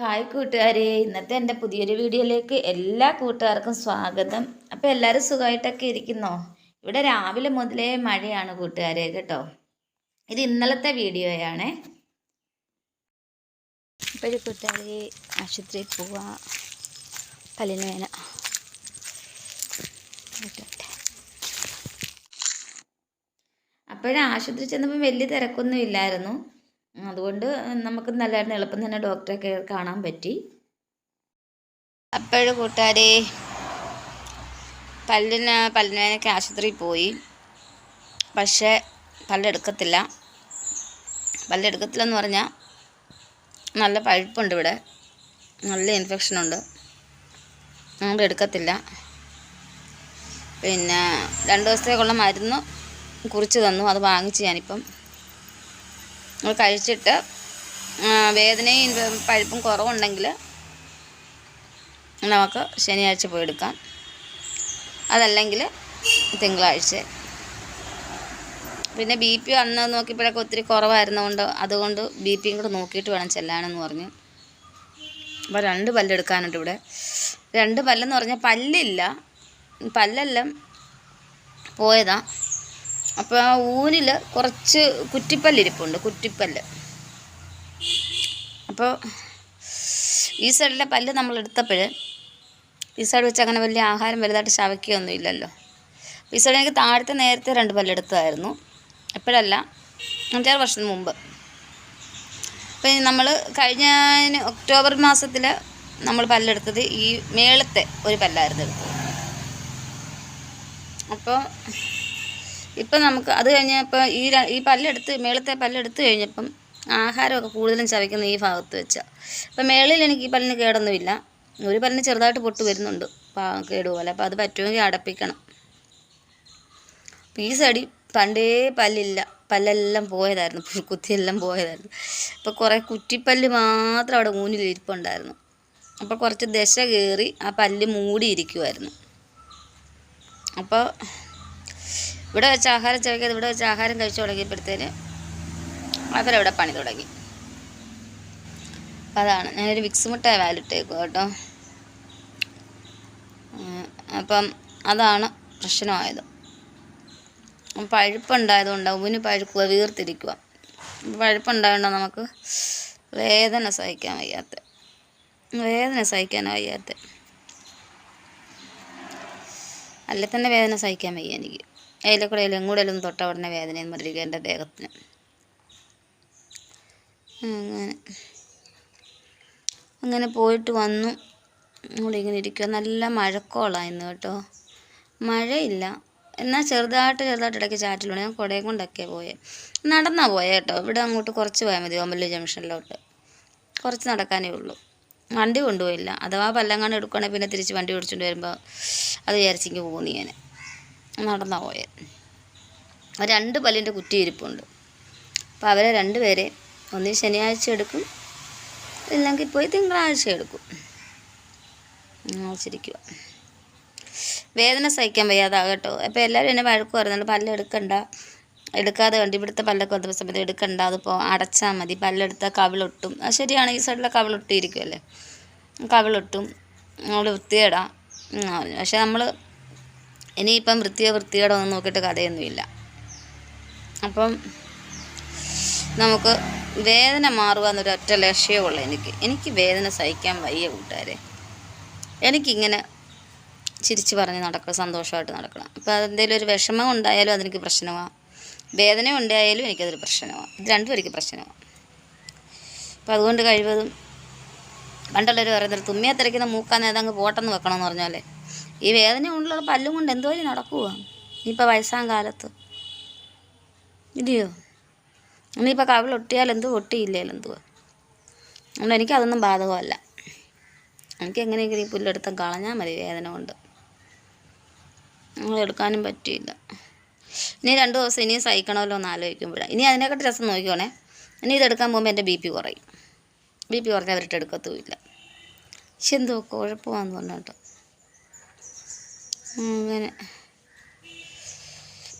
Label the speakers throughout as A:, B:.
A: Hi കൂട്ടുകാരെ ഇന്നത്തെ എന്റെ പുതിയൊരു വീഡിയോയിലേക്ക് എല്ലാ കൂട്ടുകാർക്കും സ്വാഗതം. അപ്പോൾ എല്ലാവരും സുഖമായിട്ടൊക്കെ ഇരിക്കുന്നോ? ഇവിടെ രാവിലെ മുതലേ മഴയാണ് കൂട്ടുകാരെ കേട്ടോ? ഇത് ഇന്നലത്തെ വീഡിയോയാണേ. ഇപ്പോഴും കൂട്ടുകാരെ ആശുപത്രിയിൽ പോവാ. പല്ലിന് വേന അപ്പോഴേ ആശുപത്രി ചെന്നപ്പോൾ വലിയ തിരക്കൊന്നും ഇല്ലായിരുന്നു. അതുകൊണ്ട് നമുക്ക് നല്ലതായിരുന്നു എളുപ്പം തന്നെ ഡോക്ടറെ കാണാൻ പറ്റി. അപ്പോഴും കൂട്ടുകാരെ പല്ലിന് പല്ലിന് വേനയ്ക്ക് ആശുപത്രിയിൽ പോയി. പക്ഷേ പല്ലെടുക്കത്തില്ല. പല്ലെടുക്കത്തില്ലെന്ന് പറഞ്ഞാൽ നല്ല പഴുപ്പുണ്ട് ഇവിടെ. നല്ല ഇൻഫെക്ഷനുണ്ട്. അതുകൊണ്ട് എടുക്കത്തില്ല. പിന്നെ രണ്ട് ദിവസത്തേക്കുള്ള മരുന്ന് കുറിച്ച് തന്നു. അത് വാങ്ങിച്ച് ഞാനിപ്പം നമ്മൾ കഴിച്ചിട്ട് വേദനയും പഴുപ്പും കുറവുണ്ടെങ്കിൽ നമുക്ക് ശനിയാഴ്ച പോയി എടുക്കാം. അതല്ലെങ്കിൽ തിങ്കളാഴ്ച. പിന്നെ ബി പി അന്ന് നോക്കിയപ്പോഴൊക്കെ ഒത്തിരി കുറവായിരുന്നതുകൊണ്ട് അതുകൊണ്ട് ബി പിയും കൂടെ നോക്കിയിട്ട് വേണം ചെല്ലാനെന്ന് പറഞ്ഞു. അപ്പോൾ രണ്ട് പല്ലെടുക്കാനുണ്ട് ഇവിടെ. രണ്ട് പല്ലെന്ന് പറഞ്ഞാൽ പല്ലില്ല. പല്ലെല്ലാം പോയതാ. അപ്പോൾ ആ ഊനിൽ കുറച്ച് കുറ്റിപ്പല്ലിരിപ്പുണ്ട് കുറ്റിപ്പല്ല്. അപ്പോൾ ഈ സൈഡിലെ പല്ല് നമ്മൾ എടുത്തപ്പോൾ ഈ സൈഡ് വെച്ച് അങ്ങനെ വലിയ ആഹാരം വലുതായിട്ട് ശവയ്ക്കുകയൊന്നും ഇല്ലല്ലോ. ഈ സൈഡ് എനിക്ക് താഴത്തെ നേരത്തെ രണ്ട് പല്ലെടുത്തതായിരുന്നു എപ്പോഴല്ല അഞ്ചാറ് വർഷത്തിന് മുമ്പ്. അപ്പം നമ്മൾ കഴിഞ്ഞ ഒക്ടോബർ മാസത്തിൽ നമ്മൾ പല്ലെടുത്തത് ഈ മേളത്തെ ഒരു പല്ലായിരുന്നു എടുത്തത്. അപ്പോൾ ഇപ്പം നമുക്ക് അത് കഴിഞ്ഞപ്പോൾ ഈ ഈ പല്ലെടുത്ത് മേളത്തെ പല്ലെടുത്ത് കഴിഞ്ഞപ്പം ആഹാരമൊക്കെ കൂടുതലും ചവയ്ക്കുന്ന ഈ ഭാഗത്ത് വെച്ചാൽ അപ്പം മേളിൽ എനിക്ക് ഈ പല്ലിന് കേടൊന്നുമില്ല. ഒരു പല്ലിന് ചെറുതായിട്ട് പൊട്ട് വരുന്നുണ്ട്. കേടുപോലെ. കേട് പോലെ അപ്പോൾ അത് പറ്റുമെങ്കിൽ അടപ്പിക്കണം. അപ്പം ഈ സൈഡിൽ പണ്ടേ പല്ലില്ല. പല്ലെല്ലാം പോയതായിരുന്നു. കുത്തിയെല്ലാം പോയതായിരുന്നു. അപ്പോൾ കുറേ കുറ്റിപ്പല്ല് മാത്രം അവിടെ മൂന്നിൽ ഇരിപ്പുണ്ടായിരുന്നു. അപ്പോൾ കുറച്ച് ദശ കയറി ആ പല്ല് മൂടിയിരിക്കുമായിരുന്നു അപ്പോൾ ഇവിടെ വെച്ച് ആഹാരം ചവയ്ക്കാതെ ഇവിടെ വെച്ച് ആഹാരം കഴിച്ചു തുടങ്ങിയപ്പോഴത്തേന് അവരവിടെ പണി തുടങ്ങി. അപ്പം അതാണ്. ഞാനൊരു വിക്സ് മുട്ടായി വാലിട്ടേക്കും കേട്ടോ. അപ്പം അതാണ് പ്രശ്നമായത്. പഴുപ്പുണ്ടായതുകൊണ്ട് ഊന് പഴുക്കുക വീർത്തിരിക്കുക പഴുപ്പുണ്ടായതുകൊണ്ട് നമുക്ക് വേദന സഹിക്കാൻ വയ്യാത്ത. വേദന സഹിക്കാൻ വയ്യാത്ത. അല്ലെ തന്നെ വേദന സഹിക്കാൻ വയ്യ എനിക്ക്. അതിലെ കൂടെ എങ്ങൂടെല്ലാം തൊട്ട ഉടനെ വേദനയും മറിയുക എന്റെ ദേഹത്തിന്. അങ്ങനെ. അങ്ങനെ പോയിട്ട് വന്നു. ഇവിടെ ഇങ്ങനെ ഇരിക്കുക നല്ല മഴക്കോളാണ് ഇന്ന് കേട്ടോ. മഴയില്ല. എന്നാൽ ചെറുതായിട്ട് ചെറുതായിട്ട് ഇടയ്ക്ക് ചാറ്റിലുണ്ട്. ഞാൻ കുടയും കൊണ്ടൊക്കെ പോയത് നടന്നാ പോയത് കേട്ടോ. ഇവിടെ അങ്ങോട്ട് കുറച്ച് പോയാൽ മതി ഓമല്ലു ജംഗ്ഷനിലോട്ട്. കുറച്ച് നടക്കാനേ ഉള്ളൂ. വണ്ടി കൊണ്ടുപോയില്ല. അഥവാ പല്ലങ്ങാണ്ട് എടുക്കുകയാണെങ്കിൽ പിന്നെ തിരിച്ച് വണ്ടി ഓടിച്ചുകൊണ്ട് വരുമ്പോൾ അത് വിചാരിച്ചിങ്ങ് പോകുന്നു ഞാൻ നടന്നാ പോയെ രണ്ട് പല്ലിന്റെ കുറ്റി ഇരിപ്പുണ്ട് അപ്പോൾ അവരെ രണ്ട് രണ്ടുപേരെ ഒന്നീ ശനിയാഴ്ച എടുക്കും ഇല്ലെങ്കിൽ പോയി തിങ്കളാഴ്ച എടുക്കും. വെച്ചിരിക്കുക വേദന സഹിക്കാൻ വയ്യാതാ കേട്ടോ അപ്പോൾ എല്ലാവരും എന്നെ വഴക്ക് പറയുന്നുണ്ട് പല്ലെടുക്കണ്ട എടുക്കാതെ കണ്ട് ഇവിടുത്തെ പല്ലൊക്കെ വന്ന സമയത്ത് എടുക്കണ്ട അതിപ്പോൾ അടച്ചാൽ മതി. പല്ലെടുത്താൽ കവിളൊട്ടും. അത് ശരിയാണ് ഈ സൈഡിലെ കവിളൊട്ടിയിരിക്കുമല്ലേ കവിളൊട്ടും. നമ്മൾ പറഞ്ഞു. പക്ഷെ നമ്മൾ ഇനിയിപ്പം വൃത്തിയോ വൃത്തികേടോ ഒന്നും നോക്കിയിട്ട് കഥയൊന്നുമില്ല. അപ്പം നമുക്ക് വേദന മാറുക എന്നൊരു ഒറ്റ ലക്ഷ്യമുള്ളൂ എനിക്ക്. എനിക്ക് വേദന സഹിക്കാൻ വയ്യ കൂട്ടുകാരെ. എനിക്കിങ്ങനെ ചിരിച്ചു പറഞ്ഞ് നടക്കണം സന്തോഷമായിട്ട് നടക്കണം. അപ്പോൾ അതെന്തെങ്കിലും ഒരു വിഷമം ഉണ്ടായാലും അതെനിക്ക് പ്രശ്നമാണ് വേദന ഉണ്ടായാലും എനിക്കതൊരു പ്രശ്നമാണ് ഇത് രണ്ടും എനിക്ക് പ്രശ്നമാണ് അപ്പോൾ അതുകൊണ്ട് കഴിവതും പണ്ടുള്ളവർ പറയുന്നത് തുമ്മിയെ തിരക്കുന്ന മൂക്കാൻ ഏതങ്ങ് പോട്ടെന്ന് വെക്കണമെന്ന് പറഞ്ഞാലേ ഈ വേദന ഉള്ള പല്ലും കൊണ്ട് എന്തോ നടക്കുക ഇനിയിപ്പോൾ വയസ്സാം കാലത്ത്. ഇല്ലയോ? ഇനിയിപ്പോൾ കവിളൊട്ടിയാൽ എന്തോ ഒട്ടിയില്ലേലും എന്തുവാ? അതുകൊണ്ട് എനിക്കതൊന്നും ബാധകമല്ല. എനിക്ക് എങ്ങനെയെങ്കിലും ഈ പുല്ലെടുത്ത കളഞ്ഞാൽ മതി വേദന കൊണ്ട്. എടുക്കാനും പറ്റിയില്ല. ഇനി രണ്ട് ദിവസം ഇനിയും സഹിക്കണമല്ലോ എന്ന് ആലോചിക്കുമ്പോഴാണ് ഇനി അതിനെക്കാട്ട് രസം നോക്കിക്കോണേ. ഇനി ഇതെടുക്കാൻ പോകുമ്പോൾ എന്റെ ബി പി കുറയും. ബി പി കുറഞ്ഞാൽ അവരിട്ട് എടുക്കത്തുമില്ല. പക്ഷെ എന്തോ കുഴപ്പമാണെന്ന് പറഞ്ഞിട്ട് അങ്ങനെ.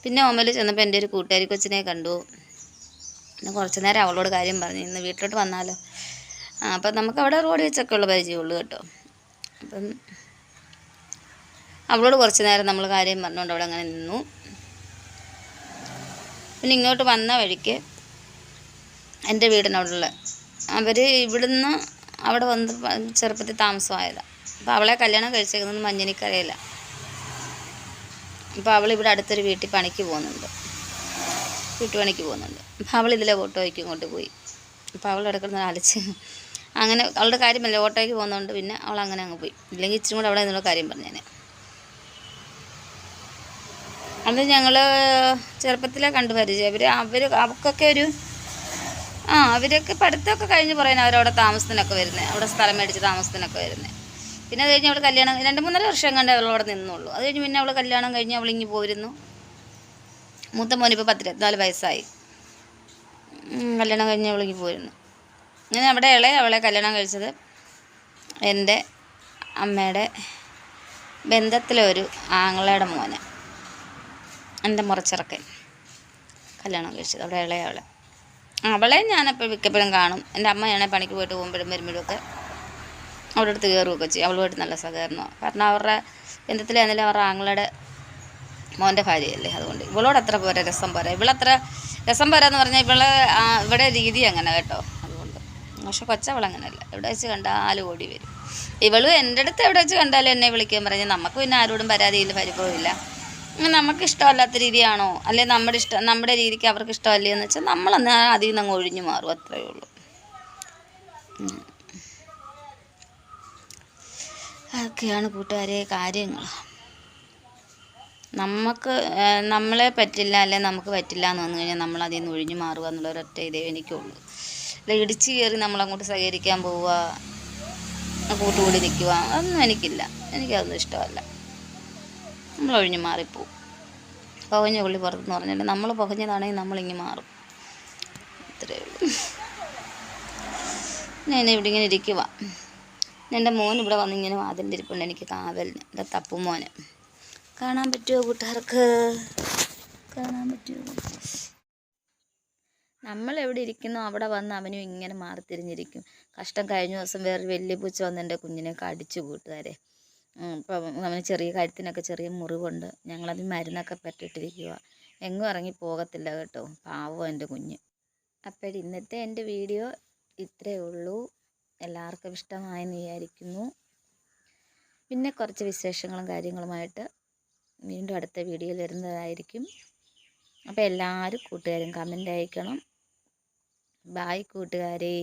A: പിന്നെ ഓമൽ ചെന്നപ്പോൾ എന്റെ ഒരു കൂട്ടുകാരി കൊച്ചിനെ കണ്ടു. പിന്നെ കുറച്ച് നേരം അവളോട് കാര്യം പറഞ്ഞു. ഇന്ന് വീട്ടിലോട്ട് വന്നാലോ? ആ അപ്പം നമുക്ക് അവിടെ റോഡ് വെച്ചൊക്കെ ഉള്ള പരിചയമുള്ളൂ കേട്ടോ. അപ്പം അവളോട് കുറച്ച് നേരം നമ്മൾ കാര്യം പറഞ്ഞുകൊണ്ട് അവിടെ അങ്ങനെ നിന്നു. പിന്നെ ഇങ്ങോട്ട് വന്ന വഴിക്ക് എന്റെ വീടിനോടുള്ള അവർ ഇവിടുന്ന് അവിടെ വന്ന് ചെറുപ്പത്തിൽ താമസമായതാണ് അപ്പോൾ അവളെ കല്യാണം കഴിച്ചേക്കുന്നത് മഞ്ഞനിക്കരയില്ല അപ്പോൾ അവൾ ഇവിടെ അടുത്തൊരു വീട്ടിൽ പണിക്ക് പോകുന്നുണ്ട്. വീട്ടുപണിക്ക് പോകുന്നുണ്ട്. അപ്പോൾ അവൾ ഇതിലെ ഓട്ടോയ്ക്ക് ഇങ്ങോട്ട് പോയി. അപ്പോൾ അവൾ എടുക്കുന്ന അലച്ച് അങ്ങനെ അവളുടെ കാര്യമല്ല ഓട്ടോയ്ക്ക് പോകുന്നതുകൊണ്ട് പിന്നെ അവൾ അങ്ങനെ അങ്ങ് പോയി. ഇല്ലെങ്കിൽ ഇച്ചിരി കൂടെ അവിടെ നിന്നുള്ള കാര്യം പറഞ്ഞു അത് ഞങ്ങൾ ചെറുപ്പത്തിലെ കണ്ടു പരിചയം. അവർ അവർ അവർക്കൊക്കെ ഒരു ആ അവരൊക്കെ പഠിത്തമൊക്കെ കഴിഞ്ഞ് പറയുന്നത് അവരവിടെ താമസത്തിനൊക്കെ വരുന്നത് അവിടെ സ്ഥലം മേടിച്ച് താമസത്തിനൊക്കെ വരുന്നത് പിന്നെ അത് കഴിഞ്ഞ് അവൾ കല്യാണം രണ്ട് മൂന്നര വർഷം കണ്ട് അവൾ അവിടെ നിന്നുള്ളൂ. അത് കഴിഞ്ഞ് പിന്നെ അവൾ കല്യാണം കഴിഞ്ഞ് അവൾ ഇങ്ങ് പോയിരുന്നു മൂത്ത മോനിപ്പോൾ പത്തിരുപത്തിനാല് വയസ്സായി. കല്യാണം കഴിഞ്ഞ് അവളിങ്ങ് പോയിരുന്നു അങ്ങനെ അവിടെ ഇളയ അവളെ കല്യാണം കഴിച്ചത് എന്റെ അമ്മയുടെ ബന്ധത്തിലെ ഒരു ആങ്ങളയുടെ മോന്. എന്റെ മുറച്ചിറക്കൻ കല്യാണം കഴിച്ചത് അവിടെ ഇളയ അവളെ. അവളെ ഞാനപ്പോൾ മിക്കപ്പോഴും കാണും. എന്റെ അമ്മയാണെ പണിക്ക് പോയിട്ട് പോകുമ്പോഴും വരുമ്പോഴുമൊക്കെ അവളുടെ അടുത്ത് കയറുകയൊക്കെ ചെയ്യും. അവളുമായിട്ട് നല്ല സഹകരണമാണ് കാരണം അവരുടെ ബന്ധത്തിലാണെങ്കിലും അവരുടെ ആങ്ങളുടെ മോന്റെ ഭാര്യയല്ലേ. അതുകൊണ്ട് ഇവളോട് അത്ര പോരാ രസം പോരാ. ഇവളത്ര രസം പോരാന്ന് പറഞ്ഞാൽ ഇവളെ ഇവിടെ രീതി അങ്ങനെ കേട്ടോ. അതുകൊണ്ട് പക്ഷെ കൊച്ചവളങ്ങനെയല്ല എവിടെ വെച്ച് കണ്ടാലും ഓടി വരും. ഇവളും എന്റെ അടുത്ത് എവിടെ വെച്ച് കണ്ടാലും എന്നെ വിളിക്കാൻ പറഞ്ഞ് നമുക്ക് പിന്നെ ആരോടും പരാതിയില്ല പരിഭവമില്ല. നമുക്ക് ഇഷ്ടമല്ലാത്ത രീതിയാണോ? അല്ലെ നമ്മുടെ ഇഷ്ടം നമ്മുടെ രീതിക്ക് അവർക്ക് ഇഷ്ടമല്ലേ എന്ന് വെച്ചാൽ നമ്മളന്ന് അതിൽ നിന്ന് അങ്ങ് ഒഴിഞ്ഞു മാറും. അത്രയേ ഉള്ളൂ. അതൊക്കെയാണ് കൂട്ടുകാരെ കാര്യങ്ങൾ. നമുക്ക് നമ്മളെ പറ്റില്ല അല്ലെ നമുക്ക് പറ്റില്ല എന്ന് വന്നു കഴിഞ്ഞാൽ നമ്മൾ അതിൽ നിന്ന് ഒഴിഞ്ഞു മാറുക എന്നുള്ള ഒരൊറ്റ ഇതേ എനിക്കുള്ളൂ. അല്ല ഇടിച്ച് കയറി നമ്മളങ്ങോട്ട് സഹകരിക്കാൻ പോവുക കൂട്ടുകൂടി നിൽക്കുക അതൊന്നും എനിക്കില്ല. എനിക്കതൊന്നും ഇഷ്ടമല്ല. നമ്മൾ ഒഴിഞ്ഞു മാറിപ്പോവും. പുകഞ്ഞ പുള്ളി പുറത്തെന്ന് പറഞ്ഞാൽ നമ്മൾ പുകഞ്ഞതാണെങ്കിൽ നമ്മളിങ്ങി മാറും. ഇത്രയേ ഉള്ളൂ. ഞാൻ ഇവിടെ ഇങ്ങനെ ഇരിക്കുക എന്റെ മോൻ ഇവിടെ വന്ന് ഇങ്ങനെ വാതിലിന്റെ ഇരിപ്പുണ്ട് എനിക്ക് കാവലിന് എന്റെ തപ്പു മോന്. കാണാൻ പറ്റുമോ കൂട്ടുകാർക്ക്? കാണാൻ പറ്റുമോ നമ്മൾ എവിടെ ഇരിക്കുന്നോ അവിടെ വന്ന് അവനും ഇങ്ങനെ മാറി തിരിഞ്ഞിരിക്കും. കഷ്ടം കഴിഞ്ഞ ദിവസം വേറെ വലിയ പൂച്ച വന്ന് എന്റെ കുഞ്ഞിനെ കടിച്ചു കൂട്ടുകാരെ. ഇപ്പം അവന് ചെറിയ കാര്യത്തിനൊക്കെ ചെറിയ മുറിവുണ്ട്. ഞങ്ങളത് മരുന്നൊക്കെ പറ്റിട്ടിരിക്കുക എങ്ങും ഇറങ്ങി പോകത്തില്ല കേട്ടോ. പാവം എന്റെ കുഞ്ഞ്. അപ്പോൾ ഇന്നത്തെ എന്റെ വീഡിയോ ഇത്രയേ ഉള്ളൂ. എല്ലാവർക്കും ഇഷ്ടമായെന്ന് വിചാരിക്കുന്നു. പിന്നെ കുറച്ച് വിശേഷങ്ങളും കാര്യങ്ങളുമായിട്ട് വീണ്ടും അടുത്ത വീഡിയോയിൽ വരുന്നതായിരിക്കും. അപ്പോൾ എല്ലാവരും കൂട്ടുകാരും കമന്റ് അയക്കണം. ബായ് കൂട്ടുകാരേ.